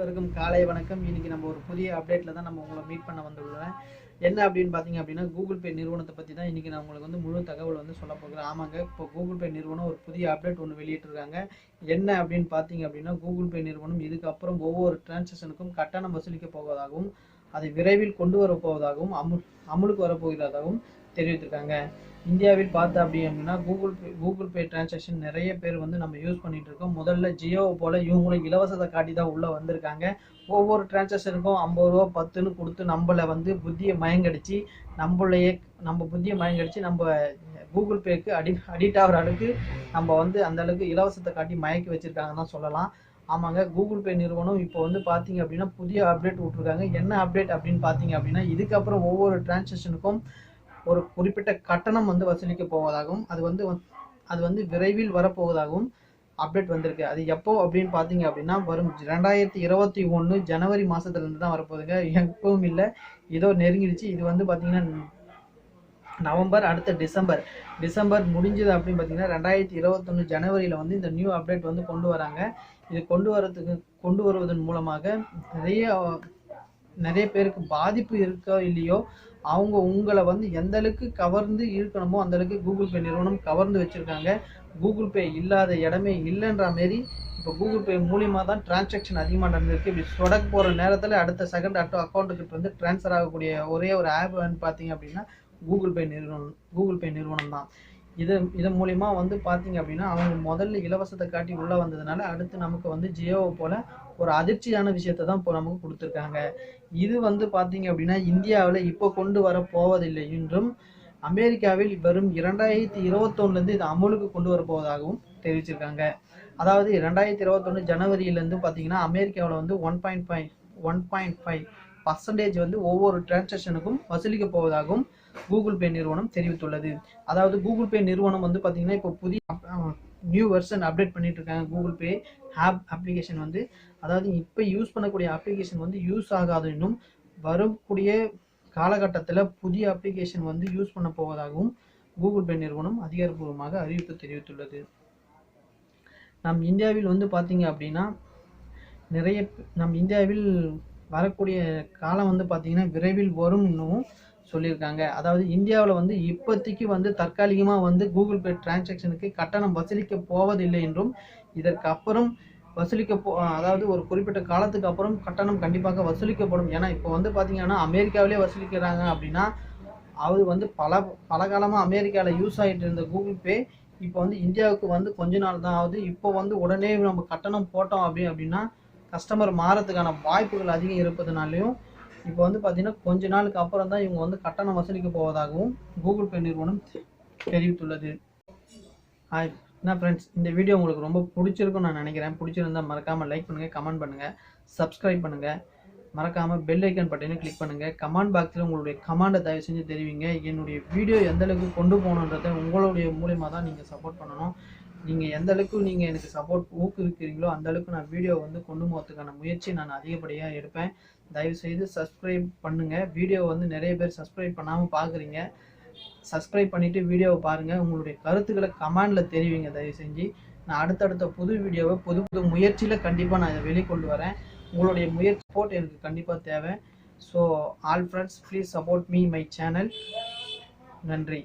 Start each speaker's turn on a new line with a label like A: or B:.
A: அனைவருக்கும் காலை வணக்கம். இன்னைக்கு நம்ம ஒரு புதிய அப்டேட்டில் தான் நம்ம உங்களை மீட் பண்ண வந்துள்ளேன் என்ன அப்படின்னு பார்த்தீங்க அப்படின்னா கூகுள் பே நிறுவனத்தை பற்றி தான் இன்றைக்கி நான் உங்களுக்கு வந்து முழு தகவல் வந்து சொல்ல போகிறேன். ஆமாங்க இப்போ கூகுள் பே நிறுவனம் ஒரு புதிய அப்டேட் ஒன்று வெளியிட்டிருக்காங்க. என்ன அப்படின்னு பார்த்தீங்க அப்படின்னா கூகுள் பே நிறுவனம் இதுக்கப்புறம் ஒவ்வொரு டிரான்சாக்ஷனுக்கும் கட்டணம் வசூலிக்க போவதாகவும் அதை விரைவில் கொண்டு வரப்போவதாகவும் அமுல் அமுலுக்கு வரப்போகிறதாகவும் தெரிவித்திருக்காங்க. இந்தியாவில் பார்த்த அப்படி அப்படின்னா Google Pay Google Pay transaction நிறைய பேர் வந்து நம்ம யூஸ் பண்ணிட்டு இருக்கோம். முதல்ல ஜியோவை போல இவங்களும் இலவசத்தை காட்டி தான் உள்ள வந்திருக்காங்க. ஒவ்வொரு டிரான்சாக்ஷனுக்கும் ஐம்பது ரூபா பத்துன்னு கொடுத்து நம்மளை வந்து புத்தியை மயங்கடிச்சு நம்மளையே நம்ம புத்தியை மயங்கடிச்சு நம்ம கூகுள் பேக்கு அடி அடிக்ட் ஆகிற அளவுக்கு நம்ம வந்து அந்த அளவுக்கு இலவசத்தை காட்டி மயக்கி வச்சிருக்காங்கன்னு தான் சொல்லலாம். ஆமாங்க கூகுள் பே நிறுவனம் இப்போ வந்து பார்த்தீங்க அப்படின்னா புதிய அப்டேட் விட்ருக்காங்க என்ன அப்டேட் அப்படின்னு பார்த்தீங்க அப்படின்னா இதுக்கப்புறம் ஒவ்வொரு டிரான்சாக்ஷனுக்கும் ஒரு குறிப்பிட்ட கட்டணம் வந்து வசூலிக்க போவதாகவும் அது வந்து அது வந்து விரைவில் வரப்போவதாகவும் அப்டேட் வந்திருக்கு. அது எப்போ அப்படின்னு பார்த்தீங்க அப்படின்னா வரும் ரெண்டாயிரத்தி இருபத்தி ஒன்று ஜனவரி மாதத்துலேருந்து தான் வரப்போகுதுங்க. எப்பவும் இல்லை. இதோ நெருங்கிடுச்சு. இது வந்து பார்த்தீங்கன்னா நவம்பர் அடுத்த டிசம்பர். டிசம்பர் முடிஞ்சது அப்படின்னு பார்த்தீங்கன்னா ரெண்டாயிரத்தி இருபத்தொன்று ஜனவரியில் வந்து இந்த நியூ அப்டேட் வந்து கொண்டு வராங்க. இது கொண்டு வரதுக்கு கொண்டு வருவதன் மூலமாக நிறைய நிறைய பேருக்கு பாதிப்பு இருக்கோ இல்லையோ அவங்க உங்களை வந்து எந்த அளவுக்கு கவர்ந்து இருக்கணுமோ அந்த அளவுக்கு கூகுள் பே நிறுவனம் கவர்ந்து வச்சுருக்காங்க. கூகுள் பே இல்லாத இடமே இல்லைன்ற மாரி இப்போ கூகுள் பே மூலியமாக தான் டிரான்சாக்ஷன் அதிகமாக நடந்திருக்கு. இப்படி சொடக்கு போகிற நேரத்தில் அடுத்த செகண்ட் அட்டோ அக்கௌண்ட்டுக்கு வந்து ட்ரான்ஸ்ஃபர் ஆகக்கூடிய ஒரே ஒரு ஆப் பார்த்தீங்க அப்படின்னா கூகுள் பே நிறுவனம் கூகுள் பே நிறுவனம் தான். இது இது மூலிமா வந்து பார்த்தீங்க அப்படின்னா அவங்க முதல்ல இலவசத்தை காட்டி உள்ளே வந்ததுனால அடுத்து நமக்கு வந்து ஜியோவை போல் ஒரு அதிர்ச்சியான விஷயத்தை தான் இப்போ நமக்கு கொடுத்துருக்காங்க. இது வந்து பார்த்தீங்க அப்படின்னா இந்தியாவில் இப்போ கொண்டு வர போவதில்லை. என்றும் அமெரிக்காவில் வரும் இரண்டாயிரத்தி இருபத்தொன்னுலேருந்து இது அமலுக்கு கொண்டு வர போவதாகவும் தெரிவிச்சிருக்காங்க. அதாவது இரண்டாயிரத்தி இருபத்தொன்று ஜனவரியிலேருந்து பார்த்தீங்கன்னா அமெரிக்காவில் வந்து one point five one point five percentage வந்து ஒவ்வொரு டிரான்சாக்ஷனுக்கும் வசூலிக்க போவதாகவும் கூகுள் பே நிறுவனம் தெரிவித்துள்ளது. அதாவது கூகுள் பே நிறுவனம் வந்து பார்த்தீங்கன்னா இப்போ புதிய நியூ வெர்ஷன் அப்டேட் பண்ணிட்டு இருக்காங்க. கூகுள் பே ஆப் அப்ளிகேஷன் வந்து அதாவது இப்போ யூஸ் பண்ணக்கூடிய அப்ளிகேஷன் வந்து யூஸ் ஆகாது இன்னும் வரக்கூடிய காலகட்டத்தில் புதிய அப்ளிகேஷன் வந்து யூஸ் பண்ண போவதாகவும் கூகுள் பே நிறுவனம் அதிகாரப்பூர்வமாக அறிவிப்பு தெரிவித்துள்ளது. நம் இந்தியாவில் வந்து பார்த்தீங்க அப்படின்னா நிறைய நம் இந்தியாவில் வரக்கூடிய காலம் வந்து பார்த்தீங்கன்னா விரைவில் வரும்னும் சொல்லியிருக்காங்க. அதாவது இந்தியாவில் வந்து இப்போதைக்கு வந்து தற்காலிகமாக வந்து கூகுள் பே டிரான்சாக்ஷனுக்கு கட்டணம் வசூலிக்க போவதில்லை என்றும் இதற்கு அப்புறம் வசூலிக்க போ அதாவது ஒரு குறிப்பிட்ட காலத்துக்கு அப்புறம் கட்டணம் கண்டிப்பாக வசூலிக்கப்படும். ஏன்னா இப்போ வந்து பார்த்தீங்கன்னா அமெரிக்காவிலே வசூலிக்கிறாங்க அப்படின்னா அது வந்து பல பல காலமாக அமெரிக்காவில் யூஸ் ஆகிட்டு இருந்த கூகுள் பே இப்போ வந்து இந்தியாவுக்கு வந்து கொஞ்ச நாள் தான் ஆகுது. இப்போ வந்து உடனே நம்ம கட்டணம் போட்டோம் அப்படி அப்படின்னா கஸ்டமர் மாறதுக்கான வாய்ப்புகள் அதிகம் இருப்பதுனாலையும் இப்போ வந்து பார்த்தீங்கன்னா கொஞ்ச நாளுக்கு அப்புறம் தான் இவங்க வந்து கட்டணம் வசூலிக்க போவதாகவும் கூகுள் பே நிறுவனம் தெரிவித்துள்ளது. ஹாய் என்ன ஃப்ரெண்ட்ஸ் இந்த வீடியோ உங்களுக்கு ரொம்ப பிடிச்சிருக்கும்னு நான் நினைக்கிறேன். பிடிச்சிருந்தா மறக்காமல் லைக் பண்ணுங்கள் கமெண்ட் பண்ணுங்கள் சப்ஸ்கிரைப் பண்ணுங்கள் மறக்காமல் பெல் ஐக்கன் பட்டனையும் கிளிக் பண்ணுங்கள் கமெண்ட் பாக்ஸில் உங்களுடைய கமெண்டை தயவு செஞ்சு தெரிவிங்க. என்னுடைய வீடியோ எந்த அளவுக்கு கொண்டு போகணுன்றதை உங்களுடைய மூலயமா தான் நீங்கள் சப்போர்ட் பண்ணணும். நீங்கள் எந்த அளவுக்கு நீங்கள் எனக்கு சப்போர்ட் ஊக்குவிக்கிறீங்களோ அந்த அளவுக்கு நான் வீடியோ வந்து கொண்டு போகிறதுக்கான முயற்சி நான் அதிகப்படியாக எடுப்பேன். தயவு செய்து சப்ஸ்கிரைப் பண்ணுங்கள் வீடியோ வந்து நிறைய பேர் சப்ஸ்கிரைப் பண்ணாமல் பார்க்குறீங்க சப்ஸ்கிரைப் பண்ணிவிட்டு வீடியோவை பாருங்கள் உங்களுடைய கருத்துக்களை கமெண்டில் தெரிவிங்க தயவு செஞ்சு. நான் அடுத்தடுத்த புது வீடியோவை புது புது முயற்சியில் கண்டிப்பாக நான் இதை வெளிக்கொண்டு வரேன். உங்களுடைய முயற்சி சப்போர்ட் எனக்கு கண்டிப்பாக தேவை. So all friends please support me my channel நன்றி.